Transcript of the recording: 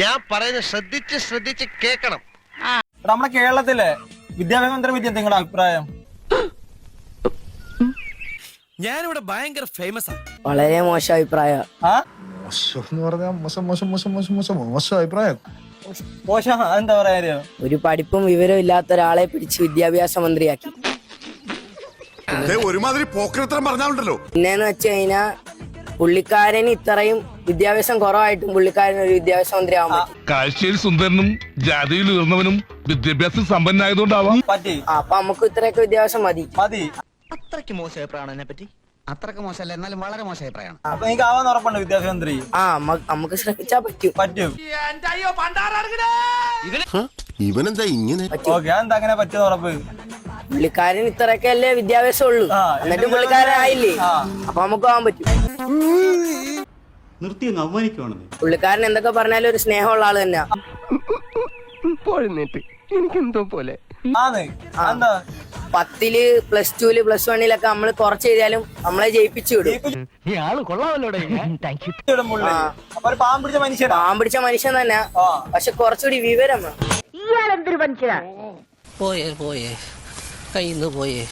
ഞാൻ പറയുന്നത് ശ്രദ്ധിച്ച് ശ്രദ്ധിച്ച് കേക്കണം നമ്മുടെ കേരളത്തിലെ വിദ്യാഭ്യാസ മന്ത്രി വിദ്യ നിങ്ങളുടെ അഭിപ്രായം? ഞാനിവിടെ ഭയങ്കര ഫേമസ് ആണ് വളരെ മോശം അഭിപ്രായം. മോശം എന്ന് പറഞ്ഞാൽ മോശം മോശം മോശം മോശം മോശം മോശം അഭിപ്രായം. മോശം അതെന്താ പറയാ? ഒരു പഠിപ്പും വിവരവും ഇല്ലാത്ത ഒരാളെ പിടിച്ച് വിദ്യാഭ്യാസ മന്ത്രിയാക്കി. ഒരുമാതിരി പോക്കരത്തരം പറഞ്ഞാലുണ്ടല്ലോ. പിന്നെന്ന് വെച്ച് കഴിഞ്ഞാ പുള്ളിക്കാരന് ഇത്രയും വിദ്യാഭ്യാസം കുറവായിട്ടും പുള്ളിക്കാരൻ ഒരു വിദ്യാഭ്യാസ മന്ത്രി ആവാൻ പറ്റും. കാഴ്ചയിൽ സുന്ദരനും ജാതിയിൽ ഉയർന്നവനും വിദ്യാഭ്യാസം സമ്പന്നായതുകൊണ്ടാവാം. പറ്റി ആ, അപ്പൊ നമുക്ക് ഇത്രയൊക്കെ വിദ്യാഭ്യാസം മതി. മതി. അത്രയ്ക്ക് മോശം അഭിപ്രായമാണ് എന്നെ പറ്റി. അത്രയ്ക്ക് മോശമല്ല എന്നാലും വളരെ മോശം അഭിപ്രായമാണ്. അപ്പൊ എനിക്ക് ആവാൻ ഉറപ്പുണ്ട് വിദ്യാഭ്യാസ മന്ത്രി? ആ നമ്മ- നമുക്ക് ശ്രമിച്ചാ പറ്റും. പറ്റും. ഇവനെന്താ ഇങ്ങനെ? ഓക്കെ എന്താ അങ്ങനെ പറ്റുന്ന ഉറപ്പ്? പുള്ളിക്കാരൻ ഇത്രയൊക്കെ അല്ലേ വിദ്യാഭ്യാസം ഉള്ളൂ ആ, എന്നിട്ട് പുള്ളിക്കാരൻ ആയില്ലേ? ആ. അപ്പൊ നമുക്ക് ആവാൻ പറ്റും. നിർത്തി അങ്ങ് അവമാനിക്കുവാണെന്ന്. പുള്ളിക്കാരൻ എന്തൊക്കെ പറഞ്ഞാലും ഒരു സ്നേഹമുള്ള ആൾ തന്നെയാ. എനിക്കെന്തോ പോലെ. പത്തിൽ പ്ലസ് ടുൽ പ്ലസ് വണ്ണിലൊക്കെ നമ്മൾ കുറച്ച് എഴുതിയാലും നമ്മളെ ജയിപ്പിച്ചു വിടും. ഇടും പുള്ളി ആ. അപ്പൊ ഒരു പാവം പിടിച്ച മനുഷ്യനാ? പാവം പിടിച്ച മനുഷ്യൻ തന്നെ. പക്ഷെ കുറച്ചുകൂടി വിവരം വേണം. പോയേ പോയേ. കയ്യിന്ന് പോയേ.